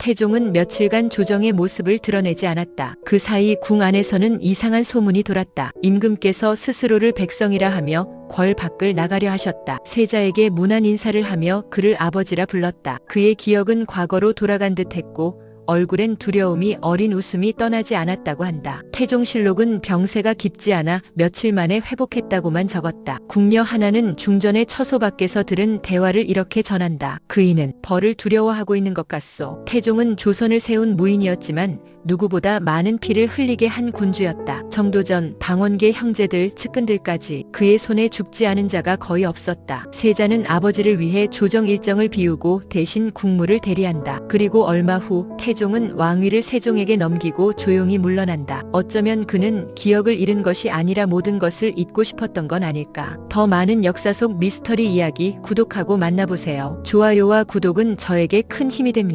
태종은 며칠간 조정의 모습을 드러내지 않았다. 그 사이 궁 안에서는 이상한 소문이 돌았다. 임금께서 스스로를 백성이라 하며 궐 밖을 나가려 하셨다. 세자에게 문안 인사를 하며 그를 아버지라 불렀다. 그의 기억은 과거로 돌아간 듯 했고 얼굴엔 두려움이 어린 웃음이 떠나지 않았다고 한다. 태종실록은 병세가 깊지 않아 며칠 만에 회복했다고만 적었다. 궁녀 하나는 중전의 처소 밖에서 들은 대화를 이렇게 전한다. 그이는 벌을 두려워하고 있는 것 같소. 태종은 조선을 세운 무인이었지만 누구보다 많은 피를 흘리게 한 군주였다. 정도전 방원계 형제들 측근들까지 그의 손에 죽지 않은 자가 거의 없었다. 세자는 아버지를 위해 조정 일정을 비우고 대신 국무를 대리한다. 그리고 얼마 후 태 종은 왕위를 세종에게 넘기고 조용히 물러난다. 어쩌면 그는 기억을 잃은 것이 아니라 모든 것을 잊고 싶었던 건 아닐까. 더 많은 역사 속 미스터리 이야기 구독하고 만나보세요. 좋아요와 구독은 저에게 큰 힘이 됩니다.